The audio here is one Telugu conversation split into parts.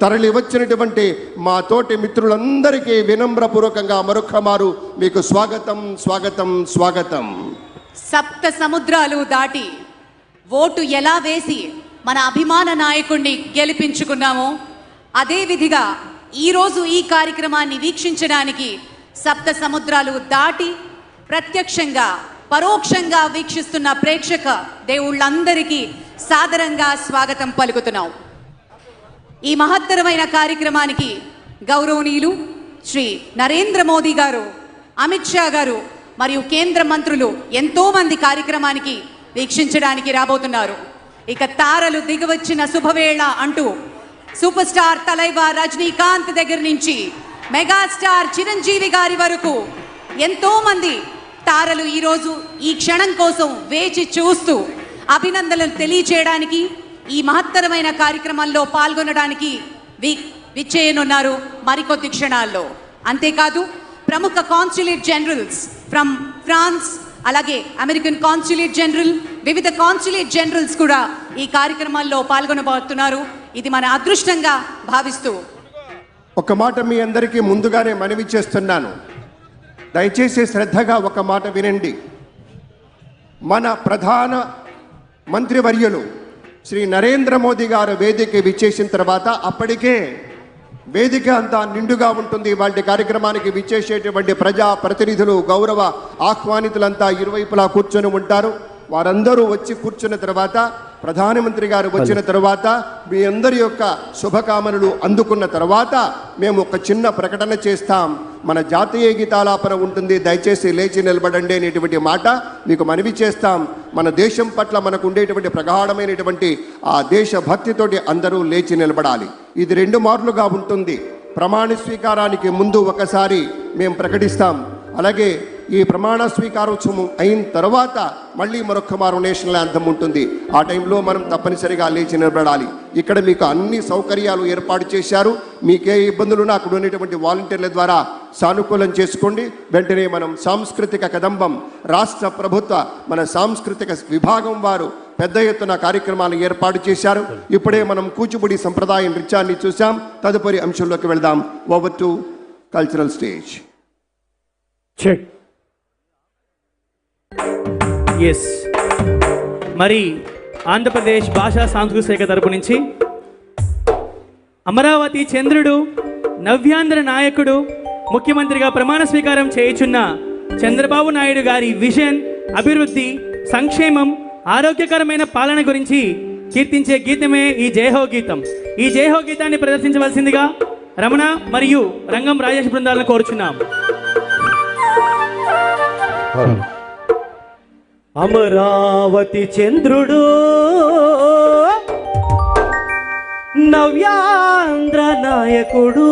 తరలి వచ్చినటువంటి మా తోటి మిత్రులందరికీ వినమ్రపూర్వకంగా మరొక్క మారు మీకు స్వాగతం స్వాగతం స్వాగతం. సప్త సముద్రాలు దాటి ఓటు ఎలా వేసి మన అభిమాన నాయకుణ్ణి గెలిపించుకున్నామో అదేవిధిగా ఈరోజు ఈ కార్యక్రమాన్ని వీక్షించడానికి సప్త సముద్రాలు దాటి ప్రత్యక్షంగా పరోక్షంగా వీక్షిస్తున్న ప్రేక్షక దేవుళ్ళందరికీ సాదరంగా స్వాగతం పలుకుతున్నాం. ఈ మహత్తరమైన కార్యక్రమానికి గౌరవనీయులు శ్రీ నరేంద్ర మోదీ గారు అమిత్ షా గారు మరియు కేంద్ర మంత్రులు ఎంతోమంది కార్యక్రమానికి వీక్షించడానికి రాబోతున్నారు. ఇక తారలు దిగవచ్చిన శుభవేళ అంటూ సూపర్ స్టార్ తలైవా రజనీకాంత్ దగ్గర నుంచి మెగాస్టార్ చిరంజీవి గారి వరకు ఎంతోమంది తారలు ఈరోజు ఈ క్షణం కోసం వేచి చూస్తూ అభినందనలు తెలియచేయడానికి ఈ మహత్తరమైన కార్యక్రమంలో పాల్గొనడానికి వి విచ్చేయనున్నారు మరికొద్ది క్షణాల్లో. అంతేకాదు ప్రముఖ కాన్సులేట్ జనరల్స్ ఫ్రమ్ ఫ్రాన్స్ అలాగే అమెరికన్ కాన్సులేట్ జనరల్ వివిధ కాన్సులేట్ జనరల్స్ కూడా ఈ కార్యక్రమాల్లో పాల్గొనబోతున్నారు. ఇది మన అదృష్టంగా భావిస్తూ. ఒక మాట మీ అందరికీ ముందుగానే మనవి చేస్తున్నాను. దయచేసి శ్రద్ధగా ఒక మాట వినండి. మన ప్రధాన మంత్రివర్యులు శ్రీ నరేంద్ర మోదీ గారు వేదిక విచ్చేసిన తర్వాత అప్పటికే వేదిక అంతా నిండుగా ఉంటుంది. వాటి కార్యక్రమానికి విచ్చేసేటువంటి ప్రజా ప్రతినిధులు గౌరవ ఆహ్వానితులంతా ఇరువైపులా కూర్చొని ఉంటారు. వారందరూ వచ్చి కూర్చున్న తర్వాత ప్రధానమంత్రి గారు వచ్చిన తర్వాత మీ అందరి యొక్క శుభకామనలు అందుకున్న తర్వాత మేము ఒక చిన్న ప్రకటన చేస్తాం. మన జాతీయ గీతాలాపన ఉంటుంది. దయచేసి లేచి నిలబడండి అనేటువంటి మాట మీకు మనవి చేస్తాం. మన దేశం పట్ల మనకు ఉండేటువంటి ప్రగాఢమైనటువంటి ఆ దేశ భక్తితోటి అందరూ లేచి నిలబడాలి. ఇది రెండు మార్లుగా ఉంటుంది. ప్రమాణ స్వీకారానికి ముందు ఒకసారి మేము ప్రకటిస్తాం. అలాగే ఈ ప్రమాణ స్వీకారోత్సవం అయిన తర్వాత మళ్ళీ మరొక మారు నేషనల్ యాంథమ్ ఉంటుంది. ఆ టైంలో మనం తప్పనిసరిగా లేచి నిలబడాలి. ఇక్కడ మీకు అన్ని సౌకర్యాలు ఏర్పాటు చేశారు. మీకే ఇబ్బందులు అక్కడ ఉండేటువంటి వాలంటీర్ల ద్వారా సానుకూలం చేసుకోండి. వెంటనే మనం సాంస్కృతిక కదంబం రాష్ట్ర ప్రభుత్వ మన సాంస్కృతిక విభాగం వారు పెద్ద ఎత్తున కార్యక్రమాలు ఏర్పాటు చేశారు. ఇప్పుడే మనం కూచిపూడి సంప్రదాయ నృత్యాన్ని చూసాం తదుపరి అంశంలోకి వెళ్దాం. Over to cultural stage yes మరి ఆంధ్రప్రదేశ్ భాషా సాంస్కృతిక శాఖ తరపు నుంచి అమరావతి చంద్రుడు నవ్యాంధ్ర నాయకుడు ముఖ్యమంత్రిగా ప్రమాణ స్వీకారం చేయుచున్న చంద్రబాబు నాయుడు గారి విజన్ అభివృద్ధి సంక్షేమం ఆరోగ్యకరమైన పాలన గురించి కీర్తించే గీతమే ఈ జయహో గీతం ఈ జయహో గీతాన్ని ప్రదర్శించవలసిందిగా రమణ మరియు రంగం రాజేష్ బృందాలను కోరుచున్నాం. అమరావతి చంద్రుడు నవ్యాంధ్ర నాయకుడు.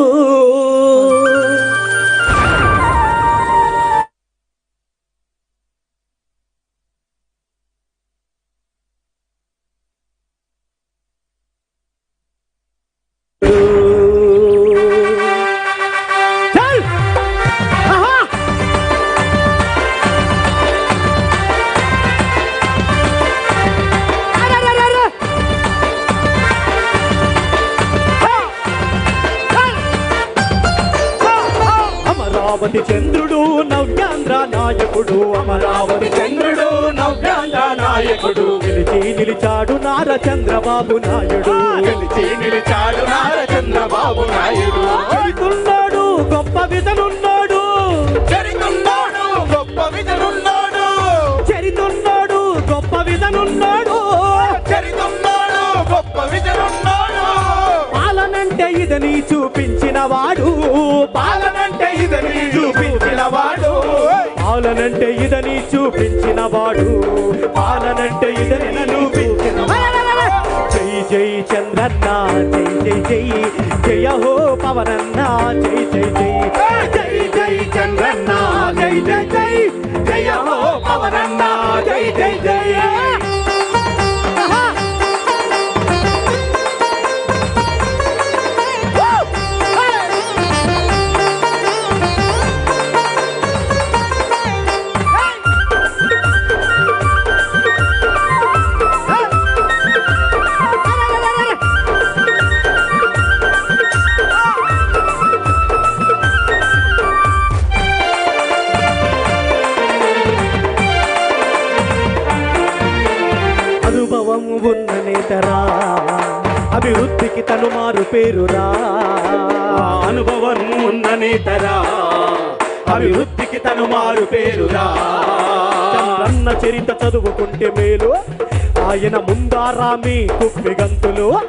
అమరావతి చంద్రుడు నవ్యాంధ్ర నాయకుడు అమరావతి చంద్రుడు నవ్యాంధ్ర నాయకుడు. గెలిచి నిలిచాడు నార చంద్రబాబు నాయుడు. గెలిచి నిలిచాడు నార చంద్రబాబు నాయుడు. చరితున్నాడు గొప్ప విధనున్నాడు. చరితున్నాడు గొప్ప విధనున్నాడు. చరితున్నాడు గొప్ప విధనున్నాడు. చరితున్నాడు గొప్ప విధనున్నాడు. పాలనంటే ఇదని చూపించిన పాలనంటే ఇదని చూపించిన వాడు. పాలనంటే ఇదని చూపించిన జై జై చంద్రన్న జై జై జై జయ హో పవనన్న జై జై జై జై జై చంద్రన్న జై జై జై జయ హో పవనన్న జై జై జై ఉన్న నేతరా? అభివృద్ధికి తను మారు పేరురా. అనుభవం ఉన్న నేతరా? అభివృద్ధికి తను మారు పేరురా? అన్న చరిత చదువుకుంటే మేలు. ఆయన ముందారా మీ కుప్పి గంతులు.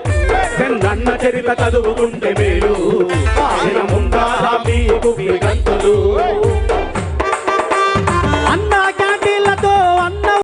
నన్న చరిత చదువుకుంటే మేలు. ఆయన ముందారా మీ కుప్పి గంతులు.